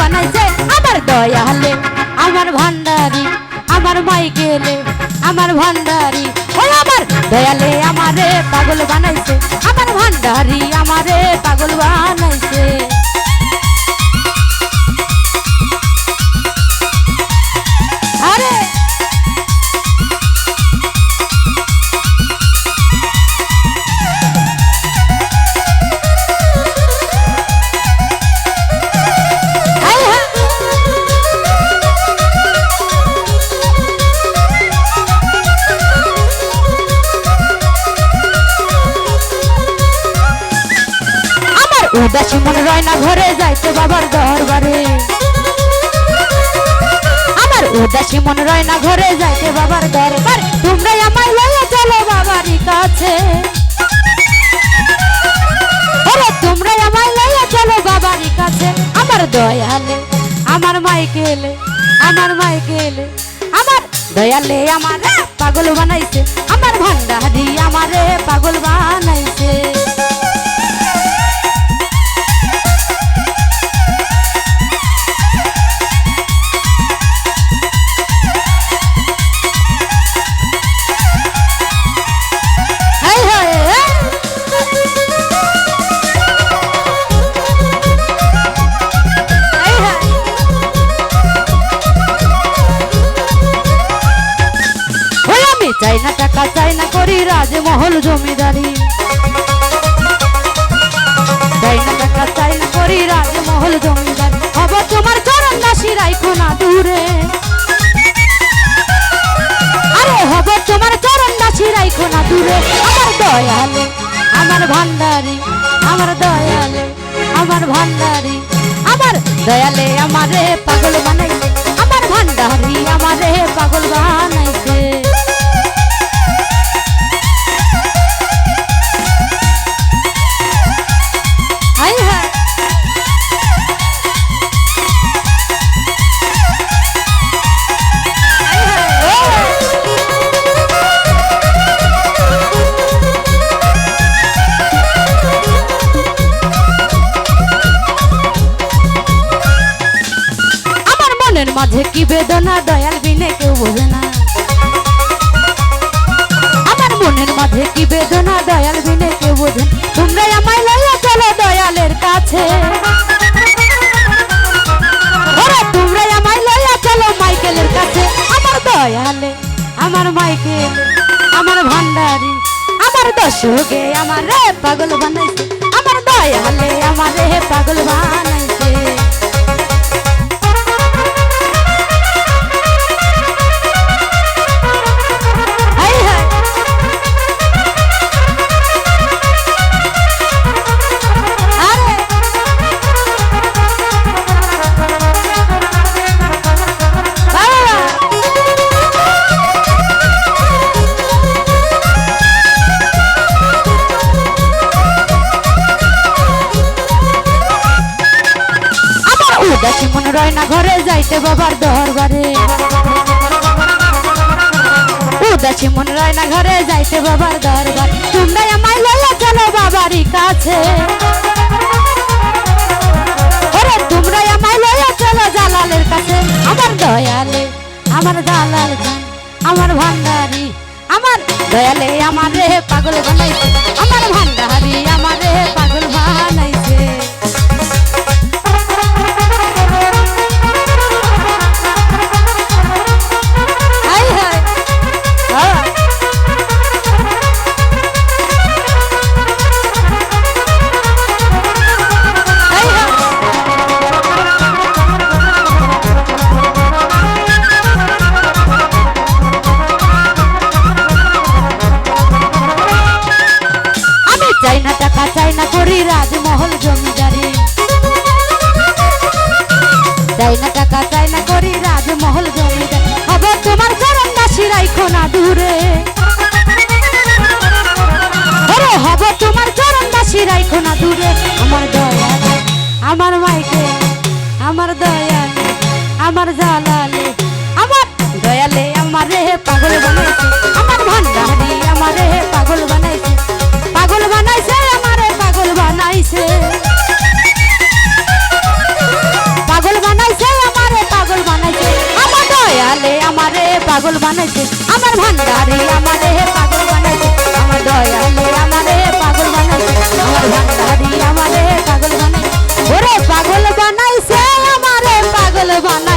বানাইছে। আমার দয়ালে, আমার ভান্ডারি, আমার মাইকেলে, আমার ভান্ডারি। ওই আমার দয়ালে আমারে পাগল বানাইছে। উদাসী মনে রয় না ঘরে যাইতে বাবার দরবারে। আমার উদাসী মনে রয় না ঘরে যাইতে বাবার দরবার। তোমরা আমায় লইয়া চলো বাবারই কাছে। তোমরা আমায় লইয়া চলো বাবারই কাছে। আমার দয়ালে, আমার মাইকেলে আমার মাইকেলে আমার দয়ালে আমার পাগল বানাইছে। আমার ভান্ডারি আমারে পাগল বানাইছে। রাজমহল জমিদারি। রাজমহল জমিদারি। হব তোমার চরণ দাসী রাইখো না দূরে। আরে হব তোমার চরণ দাসী রাইখো না দূরে। আমার দয়ালে, আমার ভান্ডারি আমার দয়ালে, আমার ভান্ডারি আমার দয়ালে আমারে পাগল বানাইছে মাঝে কি বেদনা, দয়াল বিনে কেউ বোঝে না। আমার মনের মাঝে কি বেদনা, দয়াল বিনে কেউ বোঝে না। তোমরাই আমায় লইয়া চলো দয়ালের কাছে। ওরে তোমরাই আমায় লইয়া চলো মাইকেলের কাছে। আমার দয়ালে, আমার মাইকেল, আমার ভান্ডারি, আমার দশকে আমার রে পাগল বানাইছে। আমার দয়ালে, আমার রে পাগল বানাইছে। যাইতে বাবার দরবারে। উদাসী মনে রয় না ঘরে যাইতে বাবার দরবার। তোমরা আমায় লইয়া চলো বাবারই কাছে। ওরে তোমরা আমায় লইয়া চলো জালালের কাছে। আমার দয়ালে, আমার জালাল জান আমার ভান্ডারি। আমার দয়ালে, আমার রে পাগল বানাইছে, আমার ভান্ডারি চাই না টাকা চাই না করি রাজমহল জমিদারি হব তোমার চরণ দাসী রাইখো না দূরে। হব তোমার চরণ দাসী রাইখো না দূরে। আমার দয়া আমার মাইকে, আমার দয়ালে, আমার জালালে, আমার দয়ালে আমার রে পাগল বানাইছে। পাগল বানাইছে। আমার ভান্ডারে, আমারে পাগল বানাইছে। আমার দয়ালে, আমারে পাগল বানাইছে। আমার ভান্ডারে, আমারে পাগল বানাইছে। ওরে পাগল বানাইছে, আমারে পাগল বানাইছে।